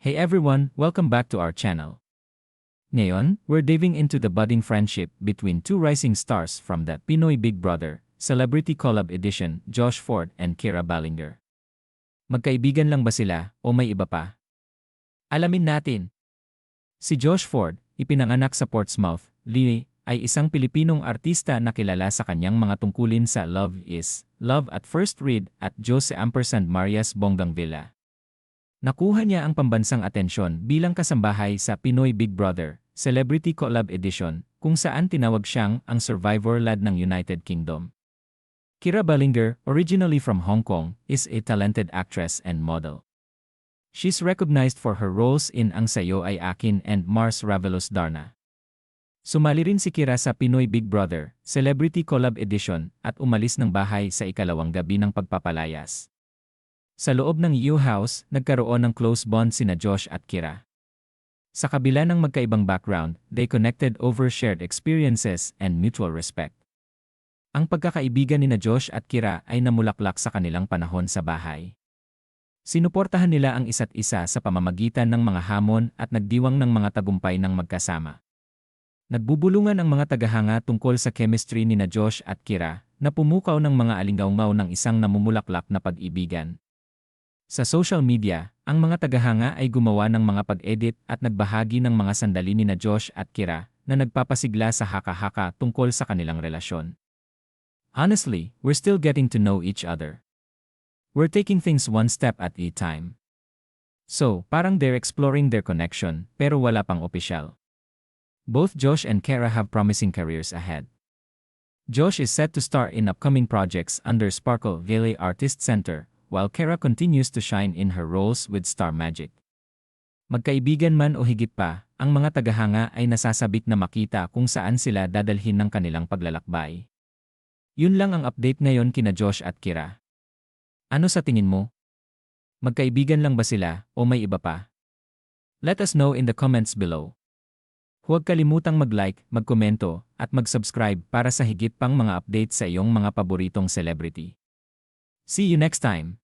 Hey everyone, welcome back to our channel. Ngayon, we're diving into the budding friendship between two rising stars from the Pinoy Big Brother Celebrity Collab Edition, Josh Ford and Kira Ballinger. Magkaibigan lang ba sila o may iba pa? Alamin natin. Si Josh Ford, ipinanganak sa Portsmouth, Lee, ay isang Pilipinong artista na kilala sa kanyang mga tungkulin sa Love is, Love at First Read at Jose Ampersand Marias Bonggang Villa. Nakuha niya ang pambansang atensyon bilang kasambahay sa Pinoy Big Brother Celebrity Collab Edition kung saan tinawag siyang ang Survivor Lad ng United Kingdom. Kira Ballinger, originally from Hong Kong, is a talented actress and model. She's recognized for her roles in Ang Sayo Ay Akin and Mars Ravelos Darna. Sumali rin si Kira sa Pinoy Big Brother Celebrity Collab Edition at umalis ng bahay sa ikalawang gabi ng pagpapalayas. Sa loob ng U House, nagkaroon ng close bond sina Josh at Kira. Sa kabila ng magkaibang background, they connected over shared experiences and mutual respect. Ang pagkakaibigan ni na Josh at Kira ay namulaklak sa kanilang panahon sa bahay. Sinuportahan nila ang isa't isa sa pamamagitan ng mga hamon at nagdiwang ng mga tagumpay ng magkasama. Nagbubulungan ang mga tagahanga tungkol sa chemistry ni na Josh at Kira na pumukaw ng mga alinggaungaw ng isang namumulaklak na pag-ibigan. Sa social media, ang mga tagahanga ay gumawa ng mga pag-edit at nagbahagi ng mga sandali ni na Josh at Kira na nagpapasigla sa haka-haka tungkol sa kanilang relasyon. Honestly, we're still getting to know each other. We're taking things one step at a time. So, parang they're exploring their connection, pero wala pang opisyal. Both Josh and Kara have promising careers ahead. Josh is set to star in upcoming projects under Sparkle Valley Artist Center, while Kara continues to shine in her roles with Star Magic. Magkaibigan man o higit pa, ang mga tagahanga ay nasasabik na makita kung saan sila dadalhin ng kanilang paglalakbay. Yun lang ang update ngayon kina Josh at Kira. Ano sa tingin mo? Magkaibigan lang ba sila o may iba pa? Let us know in the comments below. Huwag kalimutang mag-like, magkomento, at mag-subscribe para sa higit pang mga updates sa iyong mga paboritong celebrity. See you next time!